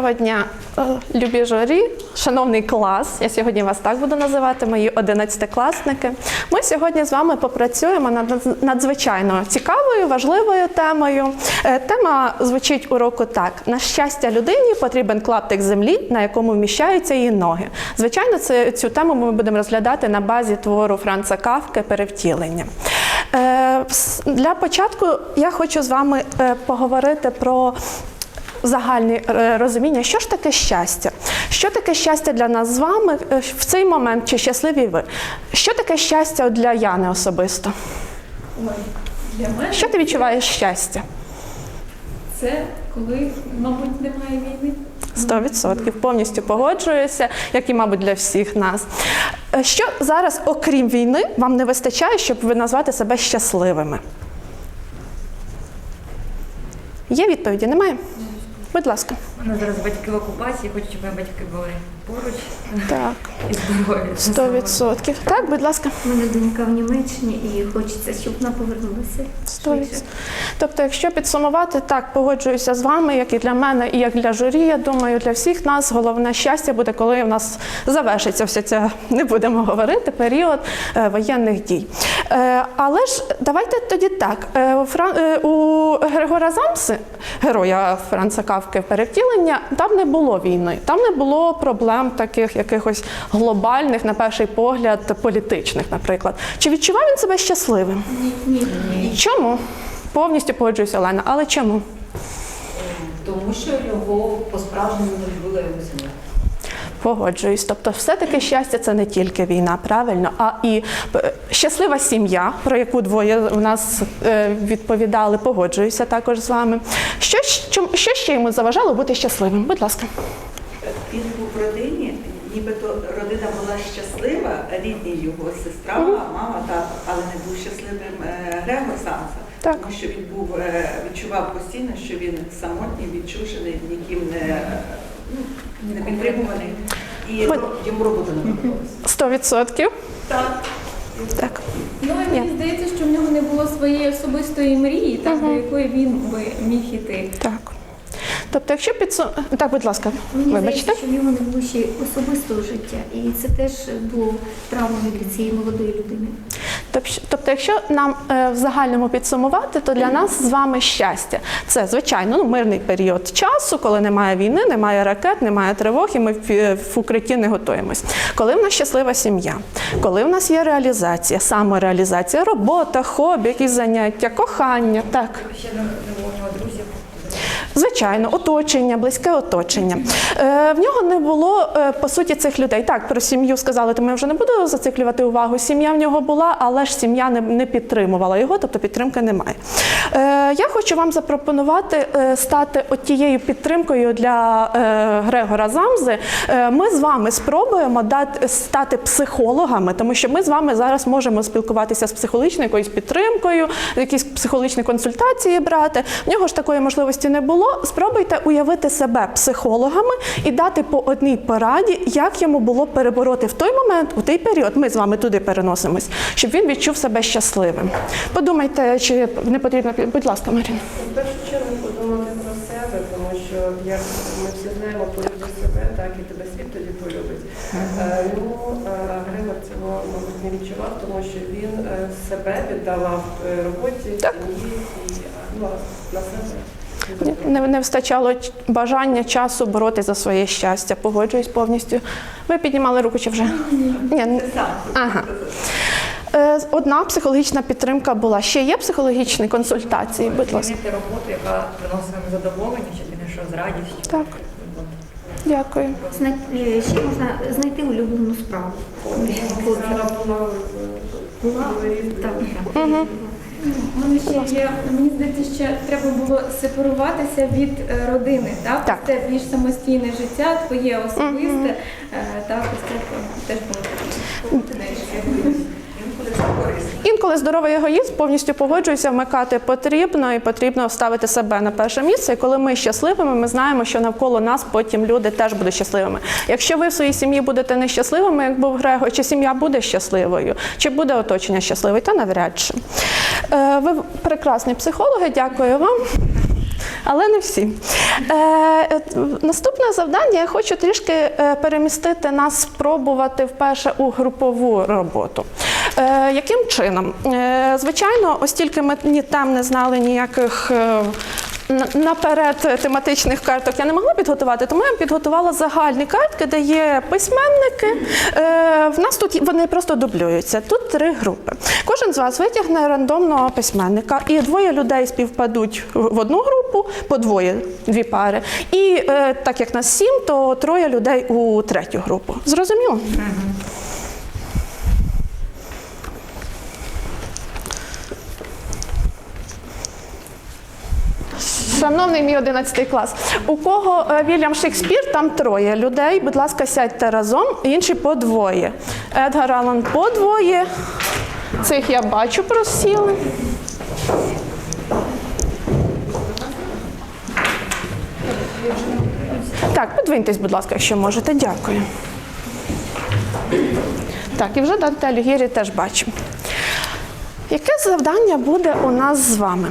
Доброго дня, е, любі журі, шановний клас. Я сьогодні вас так буду називати, мої одинадцятикласники. Ми сьогодні з вами попрацюємо над надзвичайно цікавою, важливою темою. Е, Тема звучить уроку так: на щастя людині потрібен клаптик землі, на якому вміщаються її ноги. Звичайно, цю тему ми будемо розглядати на базі твору Франца Кавки Перевтілення. Е, Для початку я хочу з вами поговорити про загальне е, розуміння, що ж таке щастя? Що таке щастя для нас з вами е, в цей момент, чи щасливі ви? Що таке щастя для Яни особисто? Ой, для мене Що ти відчуваєш щастя? це коли, мабуть, немає війни. Сто відсотків повністю погоджуюся, як і, мабуть, для всіх нас. Е, Що зараз, окрім війни, вам не вистачає, щоб ви назвати себе щасливими? Є відповіді? Немає? Будь ласка. У мене зараз батьки в окупації, хочу, щоб мої батьки були поруч Так, і здорові. сто відсотків. Так, будь ласка. У мене донька в Німеччині і хочеться, щоб вона повернулася. Сто швидше. Тобто, якщо підсумувати, так погоджуюся з вами, як і для мене, і як для журі. Я думаю, для всіх нас головне щастя буде, коли у нас завершиться вся ця, не будемо говорити, період е, воєнних дій. Е, але ж давайте тоді так. Е, у, Фран... е, у Григора Замси, героя Франца Кавки перевтілення, там не було війни, там не було проблем таких якихось глобальних, на перший погляд, політичних, наприклад. Чи відчував він себе щасливим? Ні, Чому? Повністю погоджуюся, Олена, але чому? Тому що його по-справжньому не любила його сім'я. Погоджуюсь. Тобто, все-таки щастя це не тільки війна, правильно, а і е, щаслива сім'я, про яку двоє у нас е, відповідали. Погоджуюся також з вами. Що, що ще йому заважало бути щасливим? Будь ласка. Він був в родині, нібито родина була щаслива, рідні його сестра, мама, тато, але не був щасливим е, Грегор Самса. Так. Тому що він був, відчував постійно, що він самотній, відчужений, ніким не, ну, не підтримуваний. І Йому робота не подобалася. Сто відсотків. так, Так. Ну і мені здається, що в нього не було своєї особистої мрії, так, до якої він би міг іти. Так. Тобто, якщо підсу... Так, будь ласка, Мені вибачте. здається, що в нього не було ще особистого життя, і це теж було травмою для цієї молодої людини. Тоб- Тобто, якщо нам е, в загальному підсумувати, то для нас з вами щастя це звичайно ну, мирний період часу, коли немає війни, немає ракет, немає тривог, і ми в, е, укритті не готуємось. Коли в нас щаслива сім'я, коли в нас є реалізація, самореалізація, робота, хобі, якісь заняття, кохання, так. Ще не, було друзів. Звичайно, оточення, близьке оточення. Е, в нього не було е, по суті цих людей. Так, про сім'ю сказали, то ми вже не буду зациклювати увагу. Сім'я в нього була, але ж сім'я не, підтримувала його, тобто підтримки немає. Е, я хочу вам запропонувати стати от тією підтримкою для Грегора Замзи. Ми з вами спробуємо дати, стати психологами, тому що ми з вами зараз можемо спілкуватися з психологічною якоюсь підтримкою, якісь психологічні консультації брати. В нього ж такої можливості не було. Спробуйте уявити себе психологами і дати по одній пораді, як йому було перебороти в той момент, у той період. Ми з вами туди переносимось, щоб він відчув себе щасливим. Подумайте, чи не потрібно будь ласка, Марина. В першу чергу подумати про себе, тому що як ми всі знаємо, полюби себе, так і тебе світ тоді полюбить. Е, Ну, е, Григор цього, мабуть, не відчував, тому що він е, себе віддавав роботі, сім'ї і ну, на себе. Не, не вистачало бажання часу боротися за своє щастя. Погоджуюсь повністю. Ви піднімали руку чи вже? Ні. Ага. Е, Одна психологічна підтримка була. Ще є психологічні консультації, будь ласка. Змінити роботу, яка приносить йому задоволення, щоб він йшов з радістю. Так. Дякую. Е, Ще можна знайти улюблену справу. Була Була так. Угу. У мене ще є, мені здається, ще треба було сепаруватися від е, родини. Так? Так. Це більш самостійне життя, твоє особисте. Е, Так, ось це теж було потрібно. інколи це корисно. Інколи здоровий егоїзм повністю погоджується, вмикати потрібно і потрібно ставити себе на перше місце. І коли ми щасливими, ми знаємо, що навколо нас потім люди теж будуть щасливими. Якщо ви в своїй сім'ї будете нещасливими, як був Грего, чи сім'я буде щасливою, чи буде оточення щасливе, то навряд чи. Е, Ви прекрасні психологи, дякую вам. Але не всі. Е, е, наступне завдання я хочу трішки е, перемістити нас, спробувати вперше у групову роботу. Е, яким чином? Е, звичайно, оскільки ми ні там не знали ніяких. На- Наперед тематичних карток я не могла підготувати, тому я підготувала загальні картки, де є письменники. Е, в нас тут вони просто дублюються. Тут три групи. Кожен з вас витягне рандомного письменника, і двоє людей співпадуть в в одну групу, по двоє, дві пари. І е, так як нас сім, то троє людей у третю групу. Зрозуміло? Шановний мій 11 клас, у кого е, Вільям Шекспір, там троє людей. Будь ласка, сядьте разом, інші по двоє. Едгар Аллан по двоє. Цих я бачу просіли. Так, подвиньтесь, будь ласка, якщо можете. Дякую. Так, і вже Данте Алігєрі теж бачимо. Яке завдання буде у нас з вами?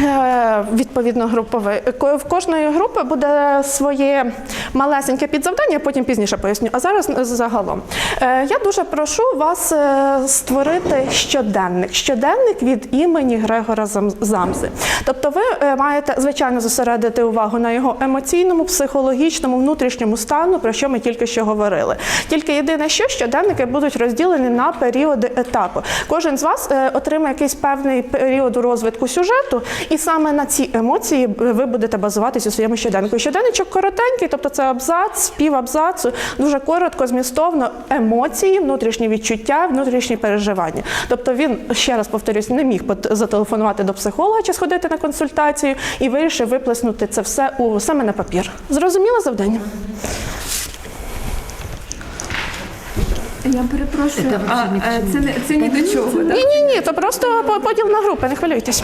Е, Відповідно, групове. Ко- В кожної групи буде своє малесеньке підзавдання, потім пізніше поясню. А зараз загалом. Е, Я дуже прошу вас е, створити щоденник. Щоденник від імені Грегора Замзи. Тобто ви е, маєте, звичайно, зосередити увагу на його емоційному, психологічному, внутрішньому стану, про що ми тільки що говорили. Тільки єдине, що щоденники будуть розділені на періоди етапу. Кожен з вас е, отримає якийсь певний період розвитку сюжету, і саме на ці емоції е, ви будете базуватись у своєму щоденнику. Щоденничок коротенький, тобто це абзац, пів абзацу, дуже коротко, змістовно емоції, внутрішні відчуття, внутрішні переживання. Тобто він, ще раз повторюсь, не міг зателефонувати до психолога чи сходити на консультацію і вирішив виплеснути це все у саме на папір. Зрозуміло завдання? Я перепрошую, а, е, це, не, це ні до чого. так? Ні, ні, ні, то просто поділ на групи, не хвилюйтесь.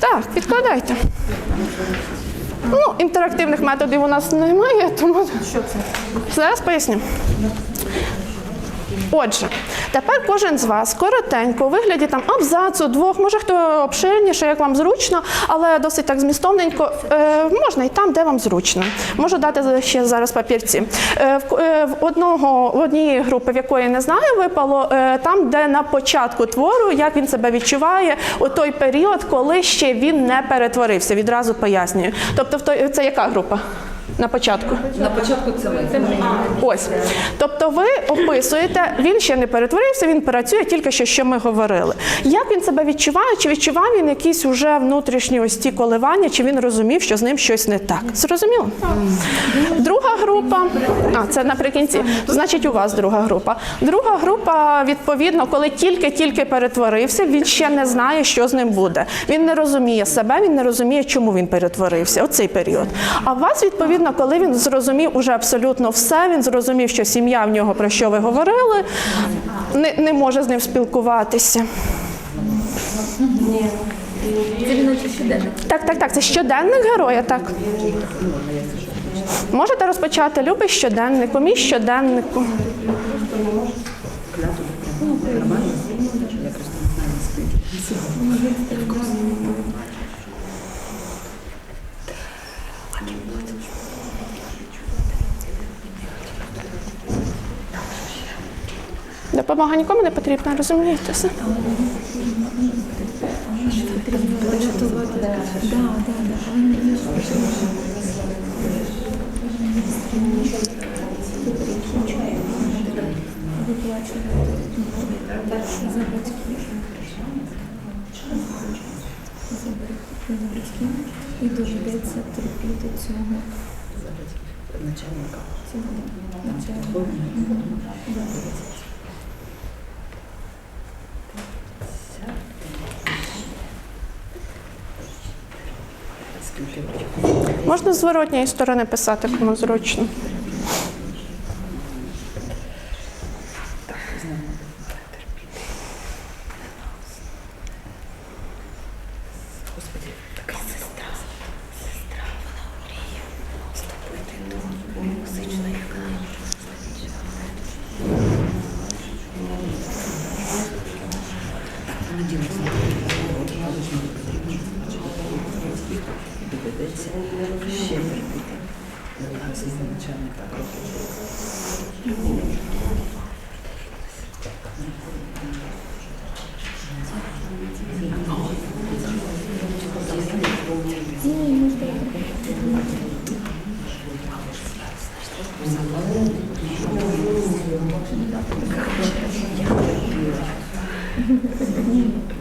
Так, підкладайте. Інтерактивних методів у нас немає, тому. Що це? Зараз поясню. Отже, тепер кожен з вас коротенько, у вигляді там абзацу, двох, може хто обширніше, як вам зручно, але досить так змістовненько. Е, можна і там, де вам зручно. Можу дати ще зараз папірці. Е, в, е, в одного в однієї групи, в якої не знаю, випало там, де на початку твору, як він себе відчуває у той період, коли ще він не перетворився. Відразу пояснюю. Тобто, в той, це яка група? На початку. На початку це ми. Ось. Тобто ви описуєте, він ще не перетворився, він працює тільки що, що ми говорили. Як він себе відчуває? Чи відчував він якісь уже внутрішні ось ті коливання, чи він розумів, що з ним щось не так? Зрозуміло? Друга група, а це наприкінці. Значить, у вас друга група. Друга група, відповідно, коли тільки-тільки перетворився, він ще не знає, що з ним буде. Він не розуміє себе, він не розуміє, чому він перетворився. Оцей період. А у вас, відповідно, коли він зрозумів уже абсолютно все, він зрозумів, що сім'я в нього, про що ви говорили, не, не може з ним спілкуватися. Так, так, так, це щоденник героя, так. Можете розпочати любий щоденник, мій щоденнику. Допомога нікому не потрібна, розумієте? все? І доведеться терпіти цього. Цього начальника. Можна зворотньої сторони писати, кому зручно. місяці. Ще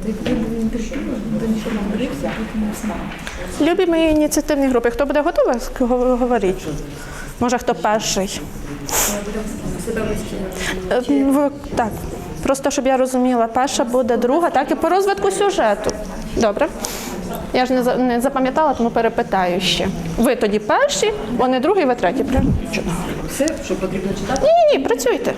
Thank you. Любі мої ініціативні групи. Хто буде готовий Го- говорити? Може, хто перший? Е, Так. Просто щоб я розуміла, перша буде друга, так і по розвитку сюжету. Добре. Я ж не, запам'ятала, тому перепитаю ще. Ви тоді перші, вони другий, ви? Чудово. Все, що потрібно читати, Ні, ні, ні, працюйте.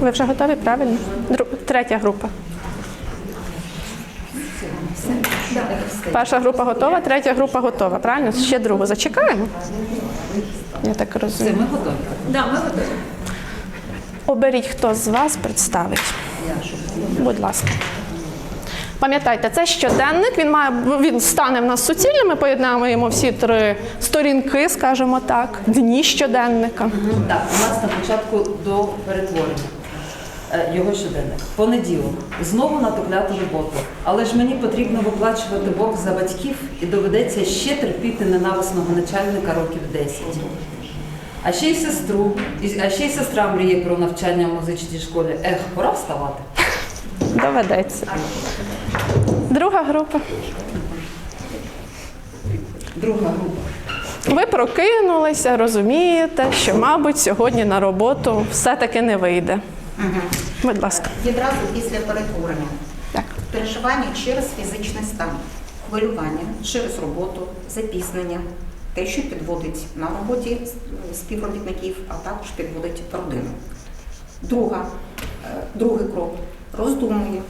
Ви вже готові, правильно? Дру- Третя група. Перша група готова, третя група готова. Правильно? Ще другу зачекаємо. Я так розумію. ми готові. Да, ми готові. Оберіть, хто з вас представить. Будь ласка. Пам'ятайте, це щоденник. Він має він стане в нас суцільним. Ми поєднаємо йому всі три сторінки, скажімо так, дні щоденника. Так, у нас на початку до перетворення. Е, Його щоденник. Понеділок. Знову натопляти роботу. Але ж мені потрібно виплачувати борг за батьків і доведеться ще терпіти ненависного начальника років 10. А ще й сестру, і- а ще й сестра мріє про навчання в музичній школі. Ех, пора вставати. Доведеться. Друга група. Друга група. Ви прокинулися, розумієте, що, мабуть, сьогодні на роботу все-таки не вийде. Будь ласка. Відразу після перетворення. Так. Переживання через фізичний стан, хвилювання через роботу, запізнення, те, що підводить на роботі співробітників, а також підводить родину. Друга, е, другий крок роздумує,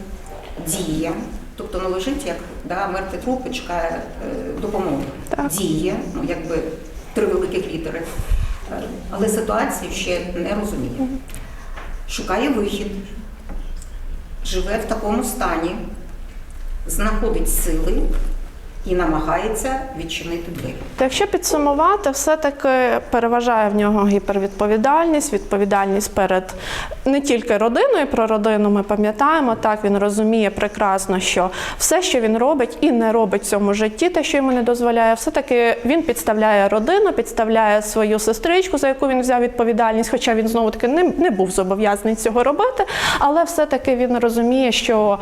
діє, тобто не лежить як да, мертвий труп і чекає е, допомоги. Так. Діє, ну якби три великих літери, Е, але ситуацію ще не розуміє. Шукає вихід, живе в такому стані, знаходить сили і намагається відчинити двері. То якщо підсумувати, все-таки переважає в нього гіпервідповідальність, відповідальність перед не тільки родиною. Про родину ми пам'ятаємо. Так він розуміє прекрасно, що все, що він робить і не робить в цьому житті, те, що йому не дозволяє, все-таки він підставляє родину, підставляє свою сестричку, за яку він взяв відповідальність, хоча він знову таки не, не був зобов'язаний цього робити, але все-таки він розуміє, що.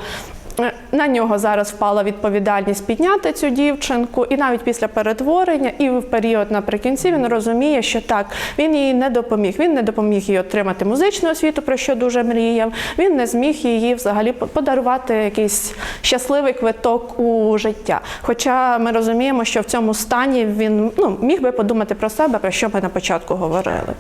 Е, На нього зараз впала відповідальність підняти цю дівчинку, і навіть після перетворення, і в період наприкінці він розуміє, що так він їй не допоміг. Він не допоміг їй отримати музичну освіту, про що дуже мріяв. Він не зміг її взагалі подарувати якийсь щасливий квиток у життя. Хоча ми розуміємо, що в цьому стані він ну, міг би подумати про себе, про що ми на початку говорили.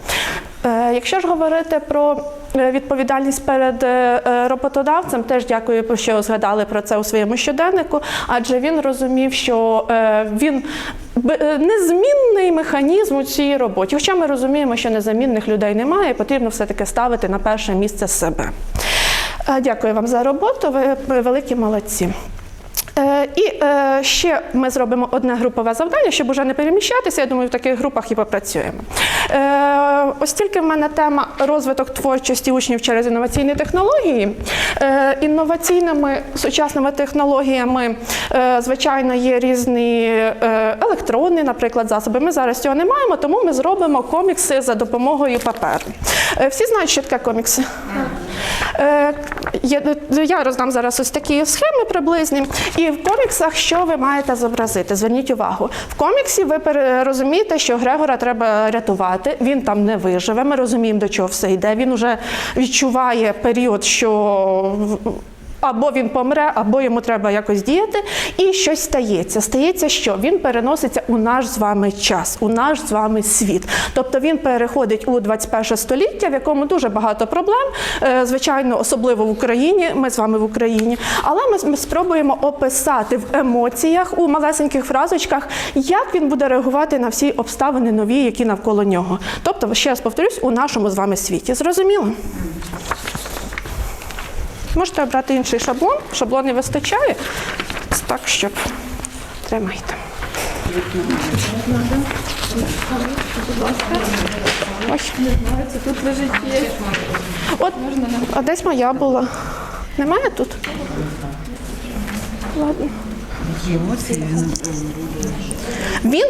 Е, Якщо ж говорити про е, відповідальність перед е, роботодавцем, теж дякую, що згадали про це у своєму щоденнику, адже він розумів, що він незмінний механізм у цій роботі. Хоча ми розуміємо, що незамінних людей немає, і потрібно все-таки ставити на перше місце себе. Дякую вам за роботу. Ви великі молодці. Е, І е, ще ми зробимо одне групове завдання, щоб уже не переміщатися. Я думаю, в таких групах і попрацюємо. Е, Ось тільки в мене тема розвиток творчості учнів через інноваційні технології. Інноваційними сучасними технологіями, звичайно, є різні електронні, наприклад, засоби. Ми зараз цього не маємо, тому ми зробимо комікси за допомогою паперу. Всі знають, що таке комікси? Е, Я, я роздам зараз ось такі схеми приблизні. І в коміксах що ви маєте зобразити? Зверніть увагу. В коміксі ви розумієте, що Грегора треба рятувати. Він там не виживе. Ми розуміємо, до чого все йде. Він вже відчуває період, що або він помре, або йому треба якось діяти, і щось стається. Стається, що він переноситься у наш з вами час, у наш з вами світ. Тобто він переходить у 21 століття, в якому дуже багато проблем, е, звичайно, особливо в Україні. Ми з вами в Україні. Але ми, спробуємо описати в емоціях у малесеньких фразочках, як він буде реагувати на всі обставини нові, які навколо нього. Тобто, ще раз повторюсь, у нашому з вами світі. Зрозуміло? Можете обрати інший шаблон. Шаблон не вистачає. Так, щоб тримайте. От, а десь моя була. Немає тут? Ладно. Він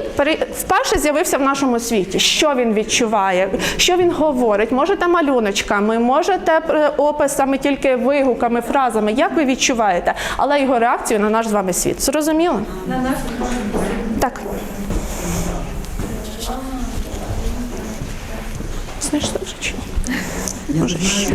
вперше з'явився в нашому світі. Що він відчуває, що він говорить? Можете малюночками, можете е, описами, тільки вигуками, фразами. Як ви відчуваєте? Але його реакцію на наш з вами світ. Зрозуміло? На наш Так. Чи ні? Може ще.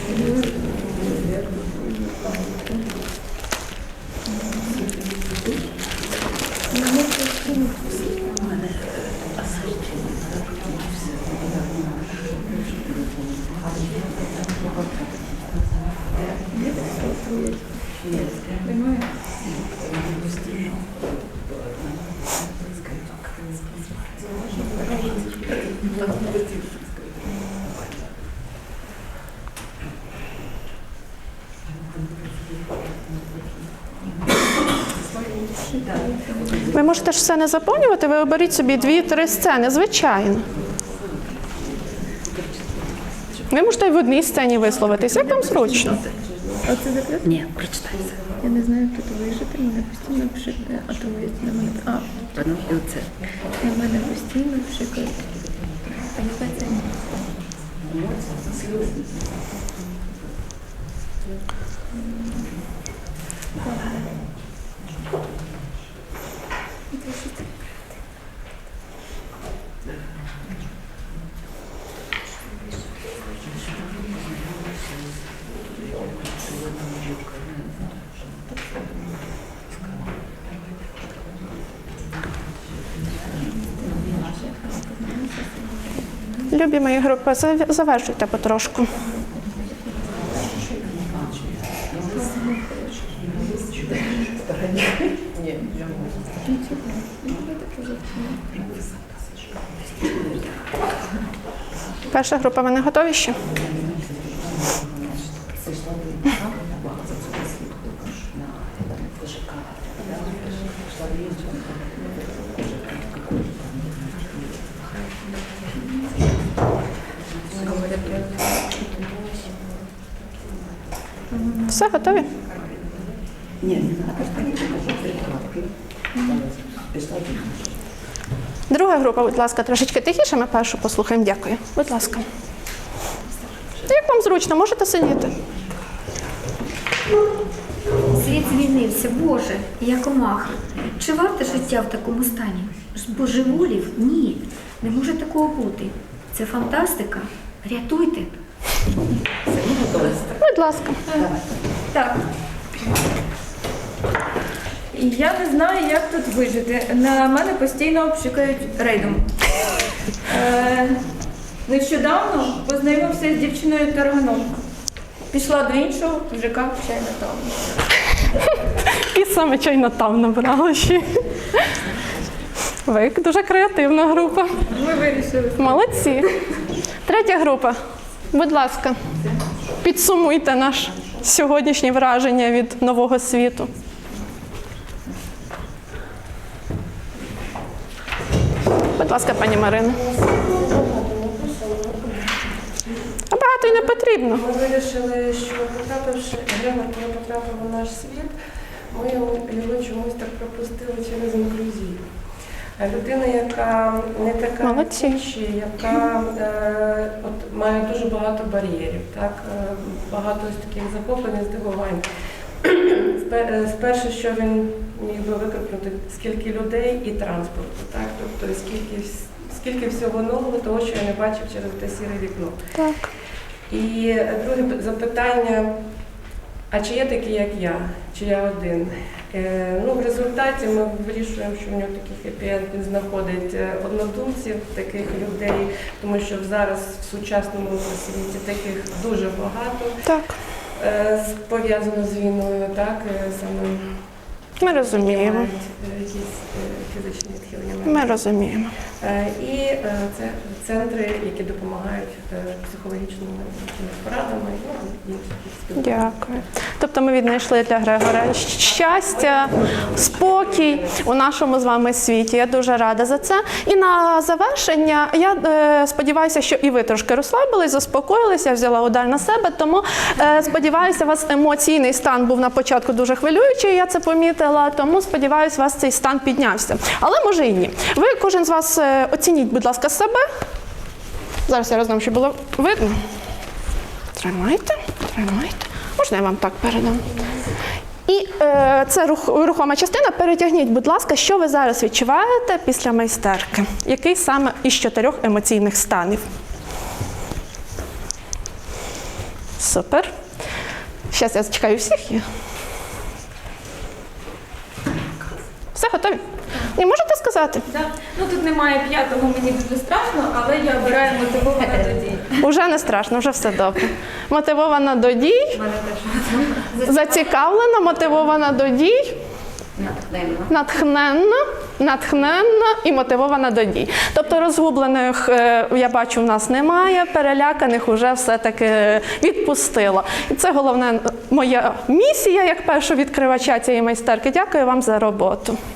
можете ж все не заповнювати, ви оберіть собі дві-три сцени, звичайно. Ви можете в одній сцені висловитись, як вам зручно. Ні, прочитайся. Я не знаю, хто то вижити, мене постійно пшикає, а то ви на мене. А, Ну, і оце. на мене постійно пшикають. А мої групи, зав- завершуйте потрошку. Перша група, ви не готові ще? Все, готові? Друга група, будь ласка, трошечки тихіше. Ми першу послухаємо. Дякую. Будь ласка. Як вам зручно, можете сидіти. Світ змінився, Боже, я комаха. Чи варте життя в такому стані? Божеволів? Ні. Не може такого бути. Це фантастика. Рятуйте. Будь ласка. Так. Я не знаю, як тут вижити. На мене постійно обшукають рейдом. Е, нещодавно познайомився з дівчиною тарганом. Пішла до іншого, ЖК чайна там. І саме чайно там набрала ще. Ви дуже креативна група. Ми вирішили. Молодці. Третя група. Будь ласка, підсумуйте наш сьогоднішнє враження від нового світу. Будь ласка, пані Марина. А багато й не потрібно. Ми вирішили, що потрапивши Григор, коли потрапив у наш світ, ми його чомусь так пропустили через інклюзію. А Людина, яка не така Молодці. яка е, от, має дуже багато бар'єрів, так? е, багато ось таких захоплень, і здивувань. Спе- е, Спершу, що він міг би викрикнути, скільки людей і транспорту, так? тобто скільки, скільки всього нового, того, що я не бачив через те сіре вікно. Так. І е, друге запитання: а чи є такі, як я, чи я один? Е, ну, в результаті ми вирішуємо, що в нього такий хеппі-енд, він знаходить е, однодумців, таких людей, тому що зараз в сучасному світі таких дуже багато Так. е, пов'язано з війною, так саме Ми розуміємо. е, якісь е, фізичні відхилення. Ми розуміємо. Е, І це центри, які допомагають психологічними порадами ну. Дякую. Тобто ми віднайшли для Грегора щастя, спокій у нашому з вами світі. Я дуже рада за це. І на завершення я сподіваюся, що і ви трошки розслабились, заспокоїлися, я взяла удар на себе. Тому сподіваюся, у вас емоційний стан був на початку дуже хвилюючий. Я це помітила. Тому сподіваюся, у вас цей стан піднявся. Але може і ні. Ви кожен з вас е, оцініть, будь ласка, себе. Зараз я роздам, щоб було видно. Тримайте, тримайте. Можна я вам так передам? І е, це рух, рухома частина. Перетягніть, будь ласка, що ви зараз відчуваєте після майстерки? Який саме із чотирьох емоційних станів? Супер. Зараз я зачекаю всіх. і- Все готові? І можете сказати? Да. Ну тут немає п'ятого, мені дуже страшно, але я обираю мотивована до дій. Уже не страшно, вже все добре. Мотивована до дій, зацікавлена, мотивована до дій. Натхненна, натхненна і мотивована до дій. Тобто розгублених, е, я бачу, в нас немає, переляканих уже все-таки відпустила. І це головна моя місія як першого відкривача цієї майстерки. Дякую вам за роботу.